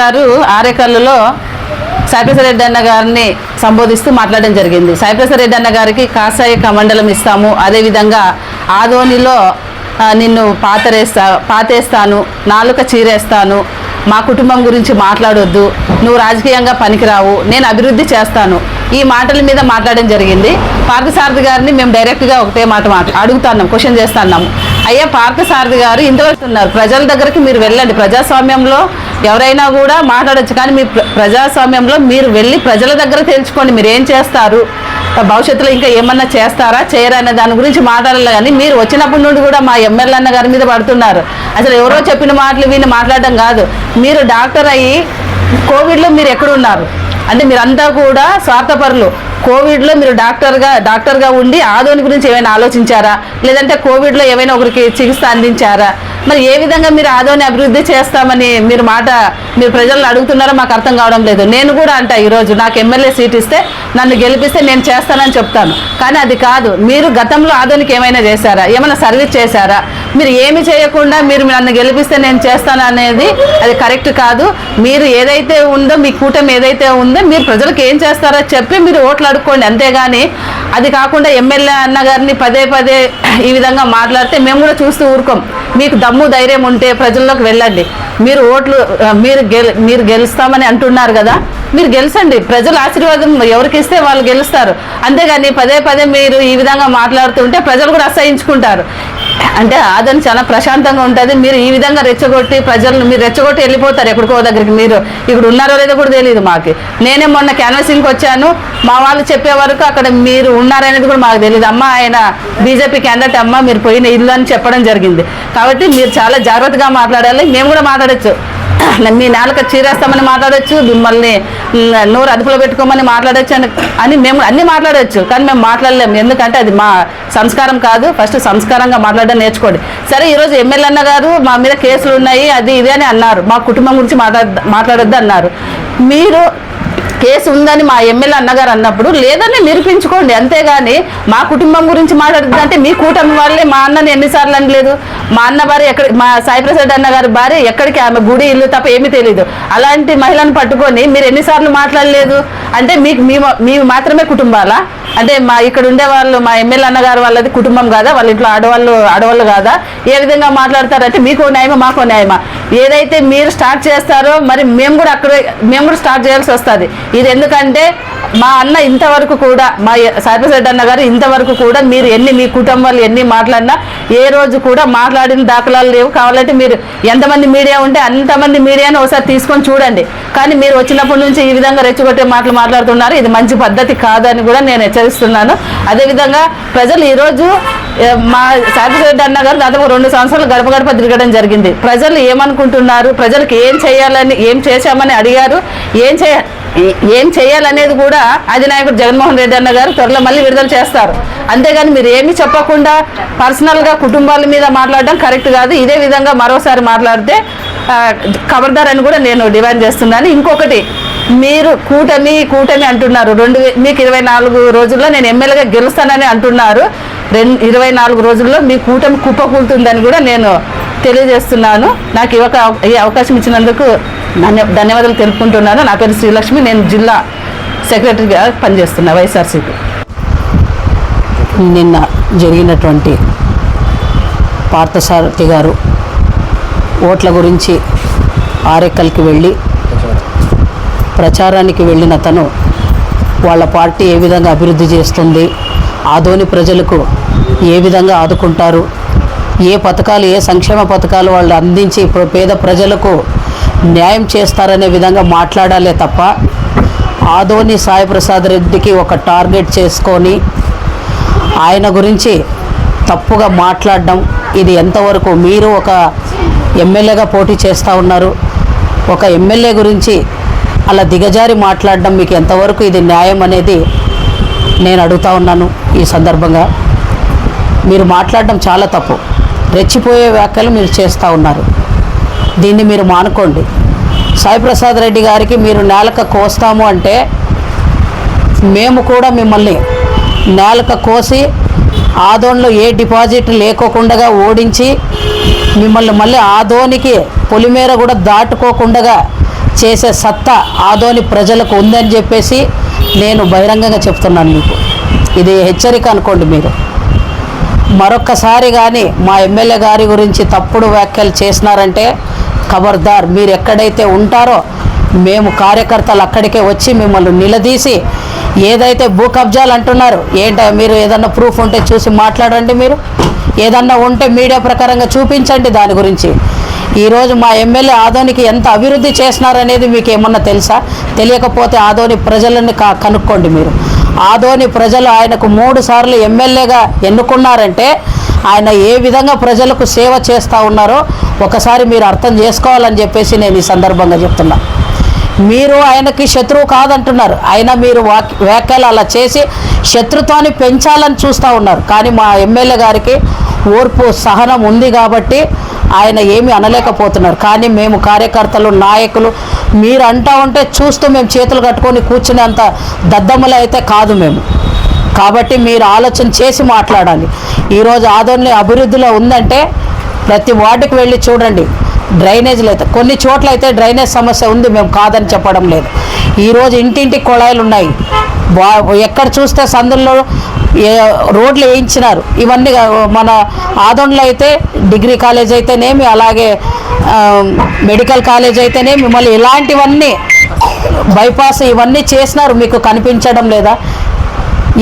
గారు ఆరేకల్లులో సాయిప్రసాద్ రెడ్డి అన్న గారిని సంబోధిస్తూ మాట్లాడడం జరిగింది. సాయిప్రసాద్ రెడ్డి అన్న గారికి కాసాయ కమండలం ఇస్తాము. అదేవిధంగా ఆదోనిలో నిన్ను పాతరేస్తా పాతేస్తాను నాలుక చీరేస్తాను మా కుటుంబం గురించి మాట్లాడొద్దు నువ్వు రాజకీయంగా పనికిరావు నేను అభివృద్ధి చేస్తాను. ఈ మాటల మీద మాట్లాడడం జరిగింది. పార్థసారథి గారిని మేము డైరెక్ట్గా ఒకటే మాట మాట అడుగుతున్నాం క్వశ్చన్ చేస్తున్నాము. అయ్యా పార్థసారథి గారు ఇంతవరకు ఉన్నారు. ప్రజల దగ్గరికి మీరు వెళ్ళండి. ప్రజాస్వామ్యంలో ఎవరైనా కూడా మాట్లాడొచ్చు. కానీ మీ ప్ర- ప్రజాస్వామ్యంలో మీరు వెళ్ళి ప్రజల దగ్గర తెలుసుకోండి మీరు ఏం చేస్తారు? భవిష్యత్తులో ఇంకా ఏమన్నా చేస్తారా? చేయరా దాని గురించి మాట్లాడాలి కానీ మీరు వచ్చినప్పటి నుండి కూడా మా ఎమ్మెల్యే అన్న గారి మీద పడుతున్నారు. అసలు ఎవరో చెప్పిన మాటలు విని మాట్లాడడం కాదు. మీరు డాక్టర్ అయ్యి కోవిడ్లో మీరు ఎక్కడున్నారు అంటే మీరంతా కూడా స్వార్థపరులు. కోవిడ్లో మీరు డాక్టర్గా డాక్టర్గా ఉండి ఆదోని గురించి ఏమైనా ఆలోచించారా? లేదంటే కోవిడ్లో ఏమైనా ఒకరికి చికిత్స అందించారా? మరి ఏ విధంగా మీరు ఆదోని అభివృద్ధి చేస్తామని మీరు మాట మీరు ప్రజలను అడుగుతున్నారో మాకు అర్థం కావడం లేదు. నేను కూడా అంట ఈరోజు నాకు ఎమ్మెల్యే సీట్ ఇస్తే నన్ను గెలిపిస్తే నేను చేస్తానని చెప్తాను. కానీ అది కాదు. మీరు గతంలో ఆదోనికి ఏమైనా చేశారా? ఏమైనా సర్వీస్ చేశారా? మీరు ఏమి చేయకుండా మీరు నన్ను గెలిపిస్తే నేను చేస్తాను అనేది అది కరెక్ట్ కాదు. మీరు ఏదైతే ఉందో మీ కూటమి ఏదైతే ఉందో మీరు ప్రజలకు ఏం చేస్తారో చెప్పి మీరు ఓట్లు అడుక్కోండి. అంతేగాని అది కాకుండా ఎమ్మెల్యే అన్న గారిని పదే పదే ఈ విధంగా మాట్లాడితే మేము కూడా చూస్తూ ఊరుకోం. మీకు దమ్ము ధైర్యం ఉంటే ప్రజల్లోకి వెళ్ళండి. మీరు ఓట్లు మీరు గెల్ మీరు గెలుస్తామని అంటున్నారు కదా? మీరు గెలిచండి. ప్రజల ఆశీర్వాదం ఎవరికి ఇస్తే వాళ్ళు గెలుస్తారు. అంతేగాని పదే పదే మీరు ఈ విధంగా మాట్లాడుతుంటే ప్రజలు కూడా అసహించుకుంటారు. అంటే ఆదరణ చాలా ప్రశాంతంగా ఉంటుంది. మీరు ఈ విధంగా రెచ్చగొట్టి ప్రజలను మీరు రెచ్చగొట్టి వెళ్ళిపోతారు ఎక్కడికో దగ్గరికి. మీరు ఇక్కడ ఉన్నారో లేదో కూడా తెలియదు మాకు. నేనే మొన్న క్యాన్వసింగ్కి వచ్చాను. మా వాళ్ళు చెప్పే వరకు అక్కడ మీరు ఉన్నారనేది కూడా మాకు తెలియదు అమ్మ ఆయన బీజేపీ క్యాండిడేట్ అమ్మ మీరు పోయిన ఇల్లు అని చెప్పడం జరిగింది. కాబట్టి మీరు చాలా జాగ్రత్తగా మాట్లాడాలి. మేము కూడా మాట్లాడచ్చు. మీ నాలుక చీరేస్తామని మాట్లాడవచ్చు మిమ్మల్ని నోరు అదుపులో పెట్టుకోమని మాట్లాడవచ్చు అని అని మేము అన్ని మాట్లాడవచ్చు కానీ మేము మాట్లాడలేము. ఎందుకంటే అది మా సంస్కారం కాదు. ఫస్ట్ సంస్కారంగా మాట్లాడడం నేర్చుకోండి. సరే ఈరోజు ఎమ్మెల్యే అన్న గారు మా మీద కేసులు ఉన్నాయి అది ఇది అని అన్నారు. మా కుటుంబం గురించి మాట్లాడ మాట్లాడొద్దు అన్నారు. మీరు కేసు ఉందని మా ఎమ్మెల్యే అన్నగారు అన్నప్పుడు లేదని నిరూపించుకోండి అంతేగాని మా కుటుంబం గురించి మాట్లాడుతుంది అంటే మీ కూటమి వాళ్ళే మా అన్నని ఎన్నిసార్లు అనలేదు. మా అన్న భార్య ఎక్కడ మా సాయిప్రసాద్ అన్న గారి భార్య ఎక్కడికి ఆమె గుడి ఇల్లు తప్ప ఏమీ తెలియదు అలాంటి మహిళను పట్టుకొని మీరు ఎన్నిసార్లు మాట్లాడలేదు? అంటే మీకు మేము మీ మాత్రమే కుటుంబాలా? అంటే మా ఇక్కడ ఉండే వాళ్ళు మా ఎమ్మెల్యే అన్నగారు వాళ్ళది కుటుంబం కాదా? వాళ్ళ ఇంట్లో ఆడవాళ్ళు ఆడవాళ్ళు కాదా? ఏ విధంగా మాట్లాడతారంటే మీకు న్యాయమా మాకు న్యాయమా? ఏదైతే మీరు స్టార్ట్ చేస్తారో మరి మేము కూడా అక్కడే మేము కూడా స్టార్ట్ చేయాల్సి వస్తుంది. ఇది ఎందుకంటే మా అన్న ఇంతవరకు కూడా మా సాయిప్రసాద్ అన్న గారు ఇంతవరకు కూడా మీరు ఎన్ని మీ కుటుంబాలు ఎన్ని మాట్లాడినా ఏ రోజు కూడా మాట్లాడిన దాఖలాలు లేవు. కావాలంటే మీరు ఎంతమంది మీడియా ఉంటే అంతమంది మీడియాని ఒకసారి తీసుకొని చూడండి. కానీ మీరు వచ్చినప్పటి నుంచి ఈ విధంగా రెచ్చగొట్టే మాటలు మాట్లాడుతున్నారు. ఇది మంచి పద్ధతి కాదని కూడా నేను హెచ్చరిస్తున్నాను. అదేవిధంగా ప్రజలు ఈరోజు మా సాయిప్రసాద్ అన్న గారు దాదాపు రెండు సంవత్సరాలు గడప గడప తిరగడం జరిగింది. ప్రజలు ఏమనుకుంటున్నారు? ప్రజలకు ఏం చేయాలని ఏం చేశామని అడిగారు. ఏం చేయ ఏ- ఏం చేయాలనేది కూడా అధినాయకుడు జగన్మోహన్ రెడ్డి అన్న గారు త్వరలో మళ్ళీ విడుదల చేస్తారు. అంతేగాని మీరు ఏమీ చెప్పకుండా పర్సనల్గా కుటుంబాల మీద మాట్లాడడం కరెక్ట్ కాదు. ఇదే విధంగా మరోసారి మాట్లాడితే కబర్దార్ ఖబర్దార్ అని కూడా నేను డిమాండ్ చేస్తున్నాను. ఇంకొకటి మీరు కూటమి కూటమి అంటున్నారు. రెండు మీకు ఇరవై నాలుగు రోజుల్లో నేను ఎమ్మెల్యేగా గెలుస్తానని అంటున్నారు. రెండు ఇరవై నాలుగు రోజుల్లో మీ కూటమి కుప్పకూలుతుందని కూడా నేను తెలియజేస్తున్నాను. నాకు ఇవ్వక ఈ అవకాశం ఇచ్చినందుకు ధన్య ధన్యవాదాలు తెలుపుకుంటున్నాను. నా పేరు శ్రీలక్ష్మి. నేను జిల్లా సెక్రటరీగా పనిచేస్తున్నా వైఎస్ఆర్సీపీ. నిన్న జరిగినటువంటి పార్థసారథి గారు ఓట్ల గురించి ఆరెక్కల్కి వెళ్ళి ప్రచారానికి వెళ్ళిన తను వాళ్ళ పార్టీ ఏ విధంగా అభివృద్ధి చేస్తుంది ఆదోని ప్రజలకు ఏ విధంగా ఆదుకుంటారు ఏ పథకాలు ఏ సంక్షేమ పథకాలు వాళ్ళు అందించి పేద ప్రజలకు న్యాయం చేస్తారనే విధంగా మాట్లాడాలే తప్ప ఆదోని సాయిప్రసాద్ రెడ్డికి ఒక టార్గెట్ చేసుకొని ఆయన గురించి తప్పుగా మాట్లాడడం ఇది ఎంతవరకు మీరు ఒక ఎమ్మెల్యేగా పోటీ చేస్తూ ఉన్నారు ఒక ఎమ్మెల్యే గురించి అలా దిగజారి మాట్లాడడం మీకు ఎంతవరకు ఇది న్యాయం అనేది నేను అడుగుతా ఉన్నాను ఈ సందర్భంగా. మీరు మాట్లాడడం చాలా తప్పు. రెచ్చిపోయే వ్యాఖ్యలు మీరు చేస్తూ ఉన్నారు. దీన్ని మీరు మానుకోండి. సాయిప్రసాద్ రెడ్డి గారికి మీరు నేలక కోస్తాము అంటే మేము కూడా మిమ్మల్ని నేలక కోసి ఆదోన్లో ఏ డిపాజిట్ లేకోకుండా ఓడించి మిమ్మల్ని మళ్ళీ ఆదోనికి పొలిమేర కూడా దాటుకోకుండా చేసే సత్తా ఆదోని ప్రజలకు ఉందని చెప్పేసి నేను బహిరంగంగా చెప్తున్నాను మీకు. ఇది హెచ్చరిక అనుకోండి మీరు. మరొక్కసారి కానీ మా ఎమ్మెల్యే గారి గురించి తప్పుడు వ్యాఖ్యలు చేసినారంటే ఖబర్దార్ మీరు ఎక్కడైతే ఉంటారో మేము కార్యకర్తలు అక్కడికే వచ్చి మిమ్మల్ని నిలదీసి ఏదైతే భూ కబ్జాలు అంటున్నారు ఏంట మీరు ఏదన్నా ప్రూఫ్ ఉంటే చూసి మాట్లాడండి మీరు. ఏదన్నా ఉంటే మీడియా ప్రకారంగా చూపించండి దాని గురించి. ఈరోజు మా ఎమ్మెల్యే ఆదోనికి ఎంత అభివృద్ధి చేసినారనేది మీకు ఏమన్నా తెలుసా? తెలియకపోతే ఆదోని ప్రజలని కనుక్కోండి మీరు. ఆదోని ప్రజలు ఆయనకు మూడు సార్లు ఎమ్మెల్యేగా ఎన్నుకున్నారంటే ఆయన ఏ విధంగా ప్రజలకు సేవ చేస్తూ ఉన్నారో ఒకసారి మీరు అర్థం చేసుకోవాలని చెప్పేసి నేను ఈ సందర్భంగా చెప్తున్నా. మీరు ఆయనకి శత్రువు కాదంటున్నారు. అయినా మీరు వాక్ వ్యాఖ్యలు అలా చేసి శత్రుత్వాన్ని పెంచాలని చూస్తూ ఉన్నారు. కానీ మా ఎమ్మెల్యే గారికి ఓర్పు సహనం ఉంది కాబట్టి ఆయన ఏమి అనలేకపోతున్నారు. కానీ మేము కార్యకర్తలు నాయకులు మీరు అంటా ఉంటే చూస్తూ మేము చేతులు కట్టుకొని కూర్చునేంత దద్దమ్మలు అయితే కాదు మేము. కాబట్టి మీరు ఆలోచన చేసి మాట్లాడాలి. ఈరోజు ఆదోని అభివృద్ధిలో ఉందంటే ప్రతి వార్డుకు వెళ్ళి చూడండి. డ్రైనేజీలు అయితే కొన్ని చోట్ల అయితే డ్రైనేజ్ సమస్య ఉంది. మేము కాదని చెప్పడం లేదు. ఈరోజు ఇంటింటి కుళాయిలు ఉన్నాయి. బా ఎక్కడ చూస్తే సందుల్లో రోడ్లు వేయించినారు. ఇవన్నీ మన ఆదోన్లో అయితే డిగ్రీ కాలేజ్ అయితేనేమి అలాగే మెడికల్ కాలేజ్ అయితేనేమి మళ్ళీ ఇలాంటివన్నీ బైపాస్ ఇవన్నీ చేసినారు. మీకు కనిపించడం లేదా?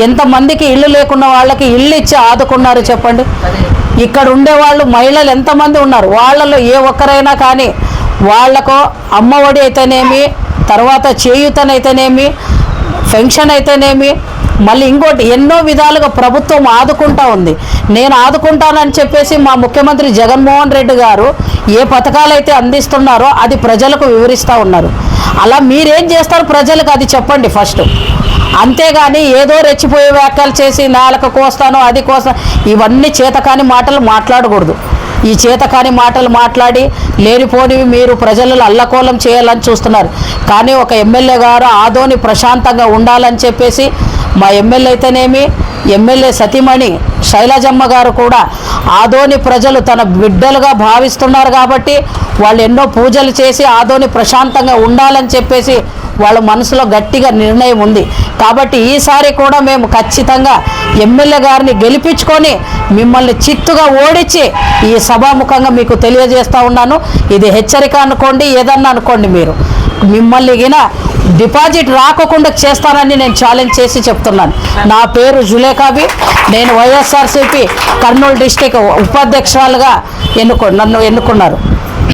ఎంతమందికి ఇల్లు లేకున్న వాళ్ళకి ఇల్లు ఇచ్చి ఆదుకున్నారు చెప్పండి. ఇక్కడ ఉండేవాళ్ళు మహిళలు ఎంతమంది ఉన్నారు? వాళ్ళలో ఏ ఒక్కరైనా కానీ వాళ్ళకు అమ్మఒడి అయితేనేమి తర్వాత చేయూతనైతేనేమి పెన్షన్ అయితేనేమి మళ్ళీ ఇంకోటి ఎన్నో విధాలుగా ప్రభుత్వం ఆదుకుంటా ఉంది. నేను ఆదుకుంటానని చెప్పేసి మా ముఖ్యమంత్రి జగన్మోహన్ రెడ్డి గారు ఏ పథకాలైతే అందిస్తున్నారో అది ప్రజలకు వివరిస్తూ ఉన్నారు. అలా మీరేం చేస్తారు? ప్రజలకు అది చెప్పండి ఫస్ట్. అంతేగాని ఏదో రెచ్చిపోయే వ్యాఖ్యలు చేసి నేలకు కోస్తాను అది కోస్తాను ఇవన్నీ చేతకాని మాటలు మాట్లాడకూడదు. ఈ చేతకాని మాటలు మాట్లాడి లేనిపోనివి మీరు ప్రజలను అల్లకోలం చేయాలని చూస్తున్నారు. కానీ ఒక ఎమ్మెల్యే గారు ఆదోని ప్రశాంతంగా ఉండాలని చెప్పేసి మా ఎమ్మెల్యే అయితేనేమి ఎమ్మెల్యే సతీమణి శైలజమ్మ గారు కూడా ఆదోని ప్రజలు తన బిడ్డలుగా భావిస్తున్నారు కాబట్టి వాళ్ళు ఎన్నో పూజలు చేసి ఆదోని ప్రశాంతంగా ఉండాలని చెప్పేసి వాళ్ళ మనసులో గట్టిగా నిర్ణయం ఉంది. కాబట్టి ఈసారి కూడా మేము ఖచ్చితంగా ఎమ్మెల్యే గారిని గెలిపించుకొని మిమ్మల్ని చిత్తుగా ఓడించి ఈ సభాముఖంగా మీకు తెలియజేస్తూ ఉన్నాను. ఇది హెచ్చరిక అనుకోండి ఏదన్నా అనుకోండి మీరు. మిమ్మల్ని గిన డిపాజిట్ రాకుండా చేస్తానని నేను ఛాలెంజ్ చేసి చెప్తున్నాను. నా పేరు జులేఖాబి. నేను వైఎస్ఆర్సీపీ కర్నూలు డిస్టిక్ ఉపాధ్యక్షురాలుగా ఎన్నుకో నన్ను ఎన్నుకున్నారు.